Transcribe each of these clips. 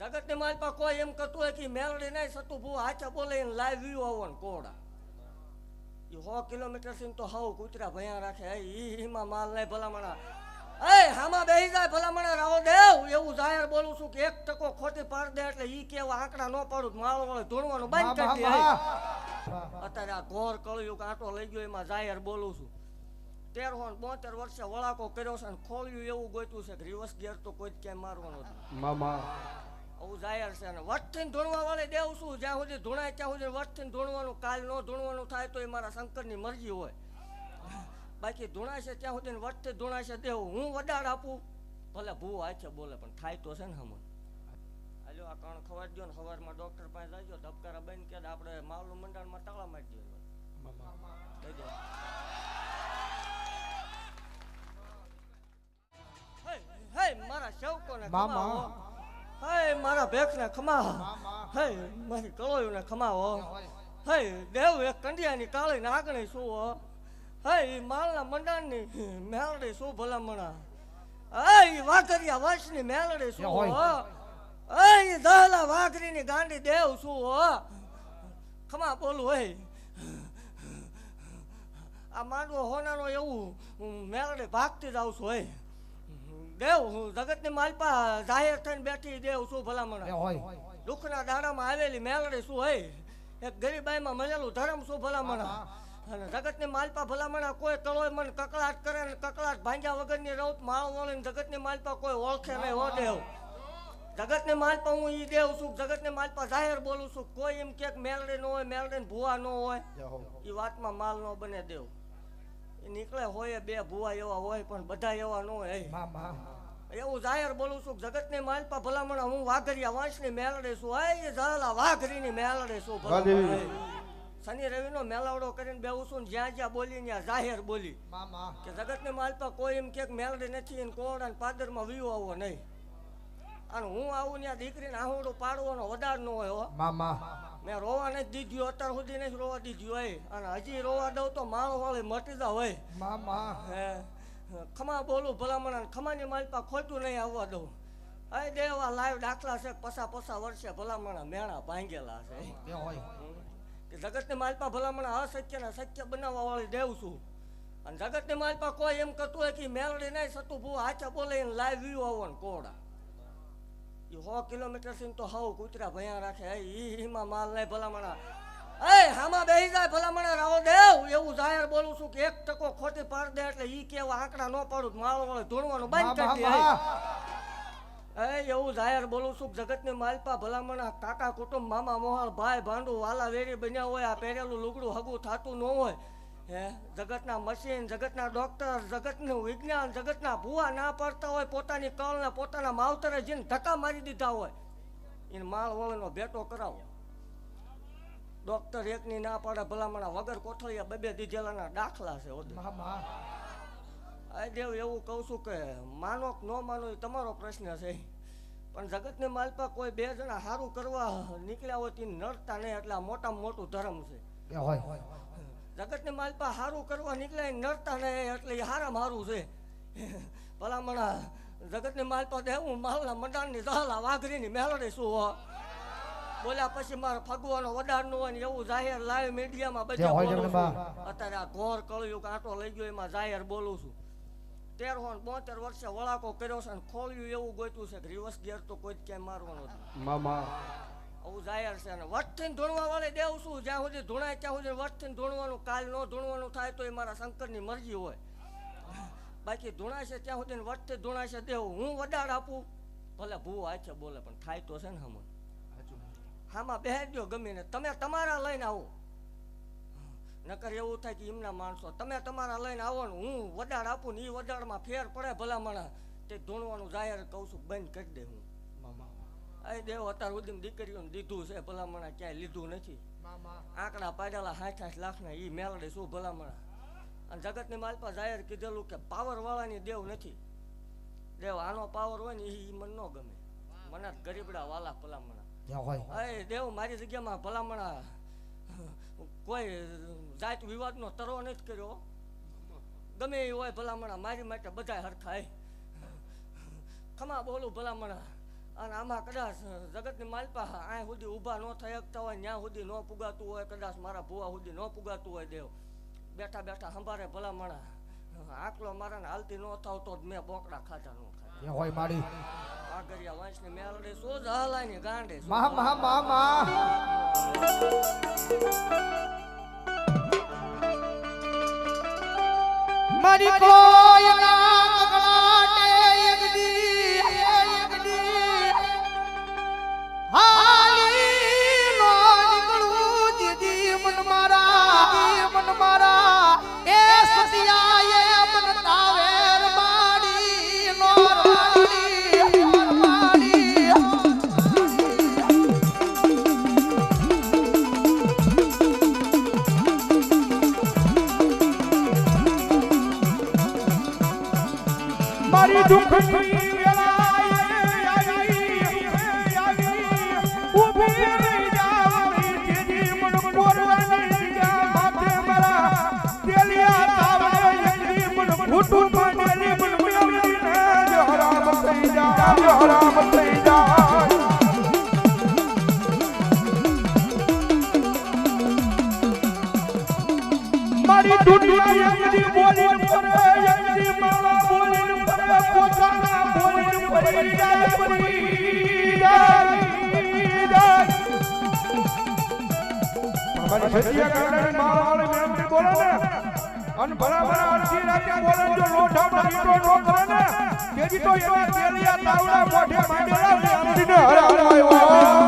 જગતની માલપા કોઈ એમ કરતું હોય કે મેલડી નહીં સતું ભૂ હાચા બોલે એને લાઈવ વ્યૂ આવો ને કોડા. એ સો કિલોમીટરથી તો હાવ કૂતરા ભયા રાખે. એ ઈ માલ નહીં ભલામણા. એ હામાં બેહી જાય ભલામણા રાહો દેવ એવું જાહેર બોલું છું કે એક ટકો ખોટી પાડ દે એટલે ઈ કેવા આંકડા ન પાડું માળો વાળો ધૂણવાનું બંધ કરી દે. અત્યારે આ ઘોર કળિયું કાંટો લઈ ગયો એમાં જાહેર બોલું છું. તેરસો બોતેર વર્ષે વળાકો કર્યો છે ને ખોલ્યું એવું ગોતું છે કે રિવર્સ ગેર તો કોઈ જ ક્યાંય મારવાનો મામા. જાહેર છે અને વટથી ધૂણવા વાળે દેવ શું? જ્યાં સુધી ધૂણાય ત્યાં સુધી વટથી ધૂણવાનું કાલ ન ધૂણવાનું થાય તો એ મારા શંકરની મરજી હોય. બાકી ધૂણાશે ત્યાં સુધી વટથી ધૂણાશે દેવ હું વડાડ આપું. ભલે ભૂ આછે બોલે પણ થાય તો છે ને હમણાં. હાલો આ કણ ખબર દો ને સવારમાં ડોક્ટર પાસે જાજો ધબકારા બંધ કે આપણે માવલું મંડળમાં તાળા મારી દઈએ દઈ દો હે, મારા સેવકોને મામા. હે મારા ભેખને ખમા. હે મારી કળોયુને ખમાવો. હે દેવ એક કંડિયાની કાળી નાગણી શું હો? માલના મંડાણની મેળડી શું ભલામણા? હે વાઘરિયા વંશની મેળડી શું હો? દહલા વાઘરીની ગાંડી દેવ શું ખમા બોલું હે. આ માંડવો હોનાનો એવું હું મેલડી ભાગતી જાઉં છું હે. દેવ હું જગતની માલપા જાહેર થઈને બેઠી દેવ શું ભલામણ. દુઃખના દાડામાં આવેલી મેલડી શું હોય? એક ગરીબાઈમાં મળેલું ધર્મ શું ભલામણ? અને જગતની માલપા ભલામણા કોઈ તળોય મને કકળાટ કરે ને કકળાટ ભાંગ્યા વગરની રૌત માળ વળીને જગતની માલપા કોઈ ઓળખે નહીં હો દેવ જગતની માલપા હું ઈ દેવ છું જગતની માલપા જાહેર બોલું છું કોઈ એમ કે મેલડી ન હોય મેલડી ભૂવા ન હોય એ વાતમાં માલ ન બને દેવ નીકળે હોય બે ભુવા એવા હોય પણ બધા એવા ન હોય. એવું જાહેર બોલું છું જગતની માલપા ભલામણ હું વાઘરિયા વંશની મેલડી છું. હે ઝાલા વાઘરી વાઘરીની મેલડી છું શનિ રવિ રવિનો મેલાવડો કરીને બેવું છું જ્યાં જ્યાં બોલી ત્યાં જાહેર બોલી. કે જગત ને માલપા કોઈ એમ કે મેલડી નથી કોણ કોરડા ને પાદરમાં વીવો આવો નહીં. અને હું આવું ત્યાં દીકરીને આહુડું પાડવાનો વધાર ન હોય હો. મેં રોવા નથી દીધું અત્યાર સુધી નથી રોવા દીધું હોય. અને હજી રોવા દઉં તો માળો વાળી મટી હોય. હે. ખમા બોલું ભલામણ ખમાની માલપા ખોટું નહીં આવવા દઉં. અહીં દેવા લાઈવ દાખલા છે પસા પસા વર્ષે ભલામણ મેણા ભાંગેલા છે. કે જગતની માલપા ભલામણ અશક્ય ને શક્ય બનાવવા વાળી દેવ છું. અને જગતની માલપા કોઈ એમ કરતું હોય કે મેળડી નહીં સતું ભૂ હાચા બોલે લાઈવ વ્યૂ આવો ને કોડા. એ સો કિલોમીટરથી તો હાવ કૂતરા ભયા રાખે. ઈમાં માલ નહીં ભલામણા. એ હામાં બેહી જાય ભલામણા રાવો દેવ એવું જાહેર બોલું છું કે એક ટકો ખોટી પાડ દે એટલે ઈ કેવા આંકડા ન પાડું માળો વાળો ધૂણવાનું બંધ કરી દે. એ એવું જાહેર બોલું છું જગતની માલપા ભલામણા કાકા કુટુંબ મામા મોહાળ ભાઈ ભાંડુ વાલા વેરી બન્યા હોય આ પહેરેલું લુગડું હગું થાતું ન હોય. હે? જગતના મશીન જગતના ડોક્ટર જગતનું વિજ્ઞાન જગતના ભૂવા ના પડતા હોય પોતાની કળને પોતાના માવતરે જઈને ધક્કા મારી દીધા હોય. એને માળ વળનો ભેટો કરાવો. ડોક્ટર એકની ના પાડે ભલામણા વગર કોથળિયા બે બે દીધેલાના દાખલા છે આ દેવ એવું કહું છું કે માનો કે ન માનો એ તમારો પ્રશ્ન છે. પણ જગતની માલપા કોઈ બે જણા સારું કરવા નીકળ્યા હોય તે નડતા નહીં એટલે આ મોટામાં મોટું ધર્મ છે. જગતની માલપા સારું કરવા નીકળ્યા એ નડતા નહીં એટલે એ હારામાં હારું છે. ભલામણા જગતની માલપા દે હું માલના મંડાણની દહલા વાઘરીની મેલડી શું હો. બોલ્યા પછી મારે ફગવાનો વડારનું હોય ને એવું જાહેર લાઈવ મીડિયામાં બધા બોલું છું. અત્યારે આ ઘોર કળિયું કાંટો લઈ ગયો એમાં જાહેર બોલું છું. તેરસો ને બોતેર વર્ષે વળાકો કર્યો છે ને ખોલ્યું એવું ગોતું છે કે રિવર્સ ગિયર તો કોઈ જ ક્યાંય મારવાનો નથી મામા. આવું જાહેર છે અને વટથી ધૂણવા વાળે દેવ શું? જ્યાં સુધી ધૂણાય ત્યાં સુધી વટથી ધૂણવાનું કાલ ન ધૂણવાનું થાય તો એ મારા શંકરની મરજી હોય. બાકી ધૂણાશે ત્યાં સુધી વટથી ધૂણાશે દેવ હું વડાડ આપું. ભલે ભૂ આછે બોલે પણ થાય તો છે ને હમણ. હામાં બેહજો ગમે ને. તમે તમારા લઈને આવો. નકર એવું થાય કે એમના માણસો તમે તમારા લઈને આવો ને હું વડાડ આપું ને એ વડાડમાં ફેર પડે ભલા મને તે ધૂણવાનું જાહેર કહું છું બંધ કરી દે હું. આ દેવ અત્યાર સુધી દીકરીઓને દીધું છે ભલામણા ક્યાંય લીધું નથી. આંકડા પાડેલા સાઠ સાઠ લાખના એ મેળડે શું ભલામણા? અને જગતની માલપા જાહેર કીધેલું કે પાવર વાળાની દેવ નથી. દેવ આનો પાવર હોય ને એ મને ન ગમે. મને ગરીબડા વાલા ભલામણા. અરે દેવ મારી જગ્યામાં ભલામણા કોઈ જાત વિવાદનો તરો નથી કર્યો. ગમે એ હોય ભલામણા મારી માટે બધા હરખાય. ખમા બોલું ભલામણા. અને આમાં કદાચ જગતની માલપા આ સુધી ઊભા ન થઈ શકતા હોય ત્યાં સુધી ન પુગાતું હોય કદાચ મારા ભુવા સુધી ન પુગાતું હોય દેવ. બેઠા બેઠા સંભારે ભલા મણા આકલો મારાને હાલતી ન થાવ તો મેં બોકડા ખાધા ન ખાધા. હોય મારી આગરિયા વાંસની મેલડી સોજ હલાયની ગાંડે સોજ મહા મહા મહા મહા મારી કોઈ ના મારી અને બરાબર અડધી રાતે બોલે જો લોઠા લોઢામાં ઈંટો નો કરે ને તેથી તો એવા તેલિયા તાવડા મોઢે માંડેલા મેમરીને હરાવાયો મેમરીને હરાવાયો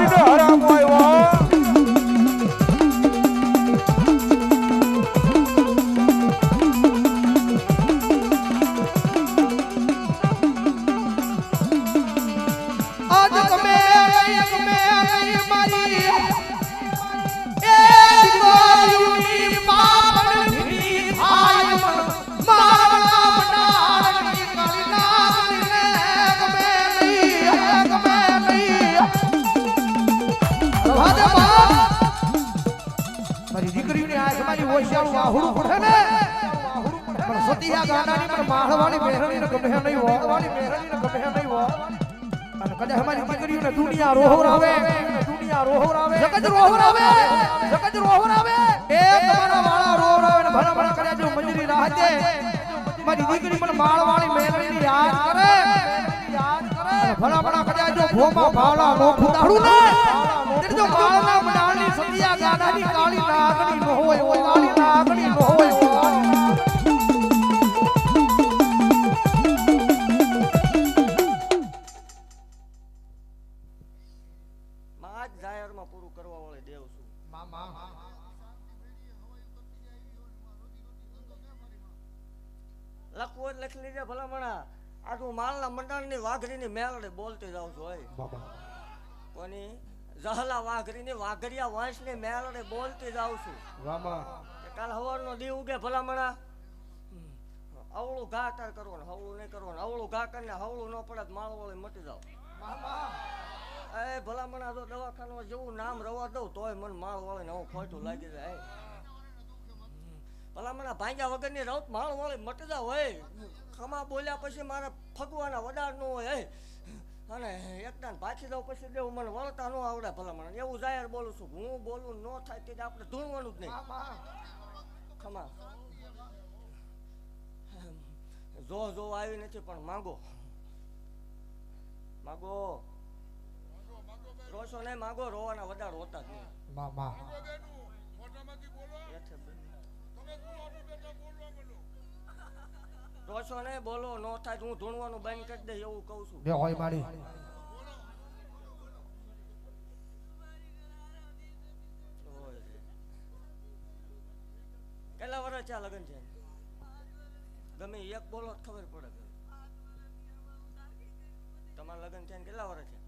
મારી હોશિયારું પડે ને. પણ સતિયા ગાનાની પણ માહળવાળી મેહરણીને ગમે નહીં હો વાળી મેહરણીને ગમે નહીં હો અને કદાચ અમારી દીકરીઓને દુનિયા રોહર આવે. દુનિયા રોહર આવે. જગત રોહર આવે. જગત રોહર આવે. એ તમારા વાળા રોહર આવે ને ભણા ભણા કર્યા જો મંજરી રાહતે મારી દીકરી પણ માળ વાળી યાદ કરે. યાદ કરે ભણા ભણા કર્યા જો ભોમા ભાવલા નો. ખુદાડું ને જો માળના મડાની સતિયા ગાડાની કાળી નાગણી માલના વાઘરીની મેલડી બોલતી જાઉં છું હોય કોની? જહલા વાઘરીની વાઘરિયા વંશની મેલડી બોલતી જાઉં છું. કાલ હવારનો દી ઉગે ભલામણા. અવળું ઘા તાર કરવાનું હવળું નહીં કરવાનું અવળું ઘા કરીને હવળું ન પડે માળ વળી મટી જાવ. એ ભલામણા જો દવાખાનામાં જેવું નામ રવા દઉં તોય મને માળ વળીને હું ખોટું લાગી જાય. ભલામણા ભાંગ્યા વગરની માળ વળી મટી જાવ હોય ખમા બોલ્યા પછી મારે ફગવાના વડાર નો હોય હે? અને એકદાન પાછી દઉં પછી દેવું મને વળતા ન આવડે ભલામણ. એવું જાહેર બોલું છું. હું બોલું ન થાય તે આપણે ધૂણવાનું જ નહીં. ખમા. જો જો આવી નથી પણ માંગો. માંગો. રોશો નહીં માગો. રોવાના વધારે હોતા જ નહીં. રોશો નહીં બોલો નો થાય હું ધૂણવાનું બંધ કરી દે એવું કહું છું. બે હોય માડી કેટલા વર્ષ છે લગ્ન છે? ગમે એક બોલો ખબર પડે. તમારા લગ્ન છે કેટલા વર્ષ છે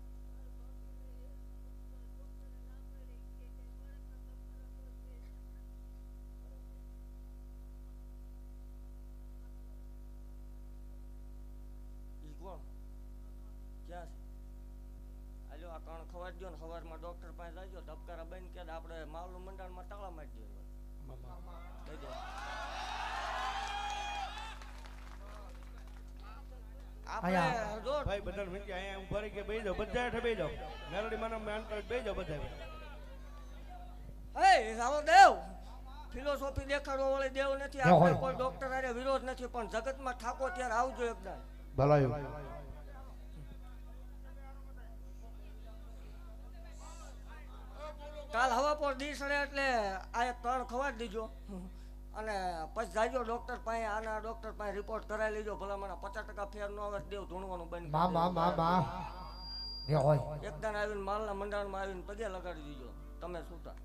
કણ ખબર દો ને સવારમાં ડોક્ટર પાસે જાજો ધબકારા બંધ કે આપણે માવલું મંડળમાં તાળા મારી દો દઈ દો ભાઈ બધા વિનંતી અહીંયા ઊભા રહી કે બેહી જાઓ બધા હેઠે બેહી જાઓ. મેલોડી માનો મેન કાર્ડ બેહી જાઓ બધા હે રાવો દેવ ફિલોસોફી દેખાડો વાળી દેવ નથી આપણે કોઈ ડોક્ટર હારે વિરોધ નથી પણ જગતમાં ઠાકો ત્યારે આવજો એકદમ. ભલાયું. કાલ હવા પર દી સડે એટલે આ એક ત્રણ ખવાડી દીજો અને પછી જાજો ડોક્ટર પાસે આના ડોક્ટર પાસે રિપોર્ટ કરાવી લેજો. ભલા મને પચાસ ટકા ફેર ન આવે દેવ ધૂણવાનું બંધ બા બા બા બા. માં માં એ હોય. એકદાન આવીને માલના મંડાણમાં આવીને પગે લગાડી દીજો. તમે સુતા.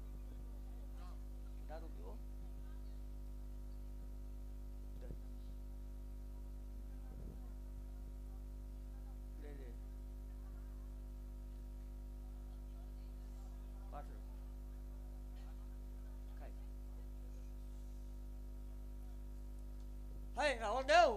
હે રાહુલ દેવ.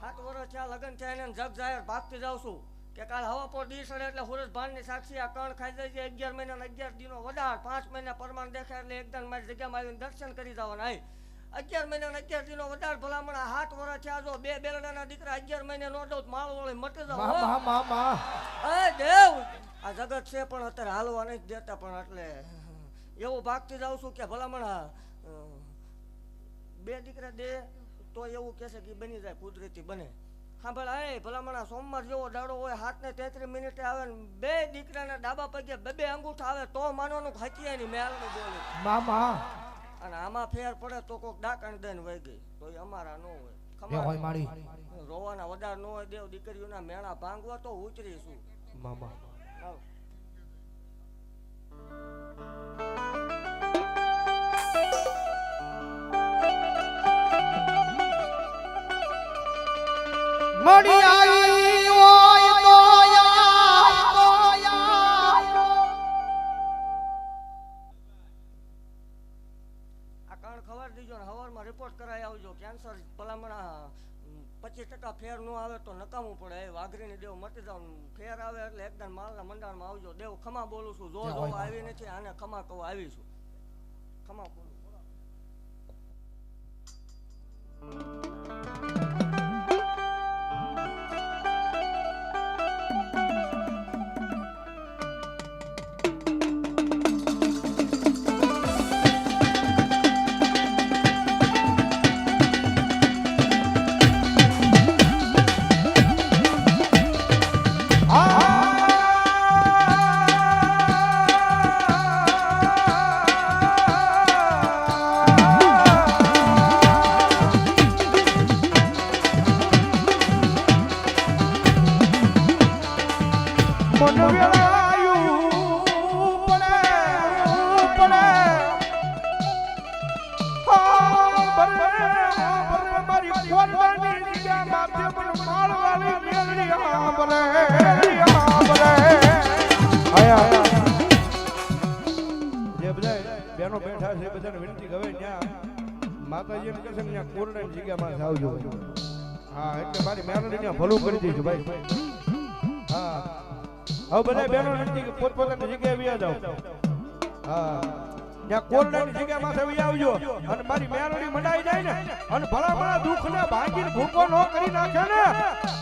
સાત વર્ષ થયા લગ્ન થયા એને જગ જાહેર ભાગતી જાઉં છું. કે કાલ હવા પર દી એટલે હુરસ ભાનની સાક્ષી આ કણ ખાઈ જાય છે અગિયાર મહિના અગિયાર દિનો વધાર પાંચ મહિના પ્રમાણ દેખાય એટલે એકદમ મારી જગ્યામાં આવીને દર્શન કરી જવાના આય અગિયાર મહિના અગિયાર દિનો વધાર ભલામણ આ વર્ષ થયા જો બે બેલડાના દીકરા અગિયાર મહિને નો દઉં માળો મટી જાવ અરે દેવ. આ જગત છે પણ અત્યારે હાલવા નથી દેતા પણ એટલે એવું ભાગતી જાઉં છું કે ભલામણ બે દીકરા દે તો એવું કહેશે કે બની જાય કુદરતી બને. હા ભલે એ ભલામણા સોમવાર જેવો દાડો હોય હાથ ને તેત્રીસ મિનિટે આવે ને બે દીકરાના ડાબા પગે બે બે અંગૂઠા આવે તો માનવાનું ખાચી ની મેલનું બોલી. માં માં અને આમાં ફેર પડે તો કોક ડાકણ દઈને વહી ગઈ. તો એ અમારા ન હોય. રોવાના વધાર ન હોય દેવ દીકરીઓના મેળા ભાંગવા તો ઉતરીશું. મામા હાલો. મળી આવી હોય તો આ કણ ખબર દીજો ને હવારમાં રિપોર્ટ કરાવી આવજો. કેન્સર ભલામણ પચીસ ટકા ફેર ન આવે તો નકામું પડે. એ વાઘરીની દેવ મટી જાવ ફેર આવે એટલે એકદમ માલના મંડાણમાં આવજો. દેવ ખમા બોલું છું. જો જો આવી નથી આને ખમા કહું ખમા બોલું. વેળાયું બેનો બેઠા છે બધાને વિનંતી હવે ત્યાં માતાજીને કહે છે કે ત્યાં કોરડાની જગ્યામાં આવજો. હા, એટલે મારી મેલડી ભલું કરી દઈશું ભાઈ. હા. હવે બધા બહેનો નથી પોતપોતાની જગ્યાએ વ્યા જાઓ. હા. ત્યાં કોરડાની વ્યા આવજો. અને મારી મેળવણી મંડાઈ જાય ને, અને ભલા ભલા દુઃખને ભાગી ભૂકો નો કરી નાખે ને,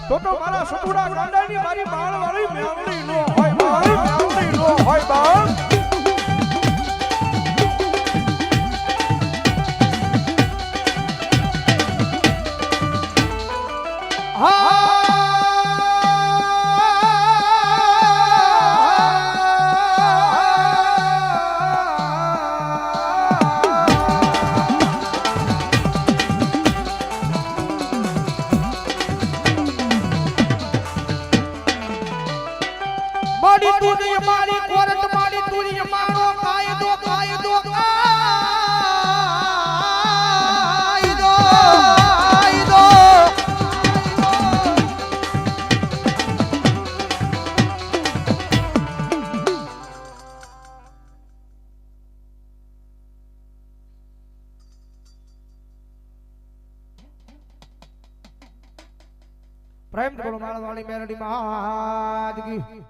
તો તો મારા સતુડા ગાંડાની મારી બાળવાળી મેરડી નો હોય મેરડી નો હોય બાળ. પ્રેમ બોલો